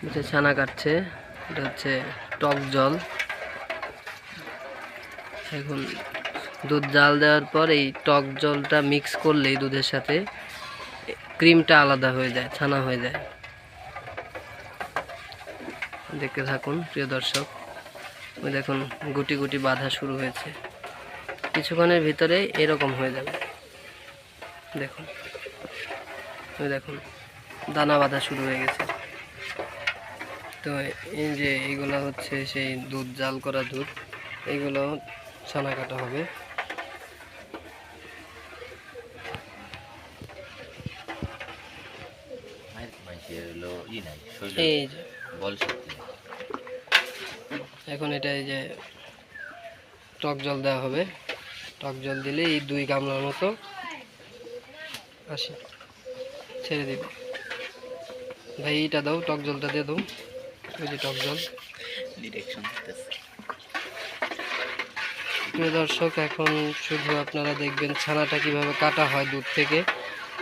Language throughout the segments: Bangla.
হচ্ছে ছানা কাটছে, এটা হচ্ছে টক জল। এখন দুধ জাল দেওয়ার পর এই টক জলটা মিক্স করলেই দুধের সাথে ক্রিমটা আলাদা হয়ে যায়, ছানা হয়ে যায়। দেখতে থাকুন, প্রিয় দর্শক। ওই দেখুন, গুটি গুটি বাঁধা শুরু হয়েছে। কিছুক্ষণের ভিতরে এরকম হয়ে যাবে। দেখুন। ওই দেখুন, দানা বাঁধা শুরু হয়ে গেছে। তো এই যে এইগুলো হচ্ছে সেই দুধ জাল করা দুধ এইগুলো ছানা কাটা হবে। এখন এটা এই যে টক জল দেওয়া হবে। টক জল দিলে এই দুই গামলার মতো আসি ছেড়ে দিব। ভাই এইটা দাও টক জলটা দিয়ে দাও। ওই যে টক জল ডিরেকশন প্রিয় দর্শক এখন শুধু আপনারা দেখবেন ছানাটা কীভাবে কাটা হয় দুধ থেকে।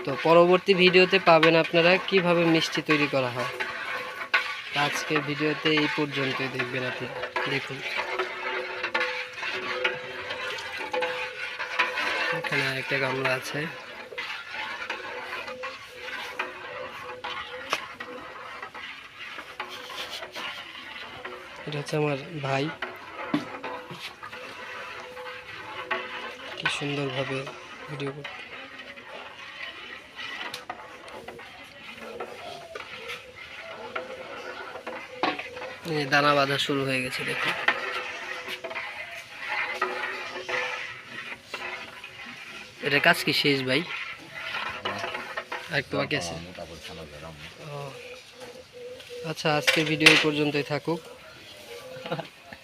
তো পরবর্তী ভিডিওতে পাবেন আপনারা কীভাবে মিষ্টি তৈরি করা হয়। আজকের ভিডিওতে এই পর্যন্তই দেখবেন আপনি। দেখুন। এখানে একটা গামলা আছে। এটা হচ্ছে আমার ভাই। কি সুন্দরভাবে ভিডিও করতে দানা বাঁধা শুরু হয়ে গেছে দেখুন। এটা কাজ কি শেষ ভাই? আর বাকি আছে। আচ্ছা আজকের ভিডিও পর্যন্তই থাকুক।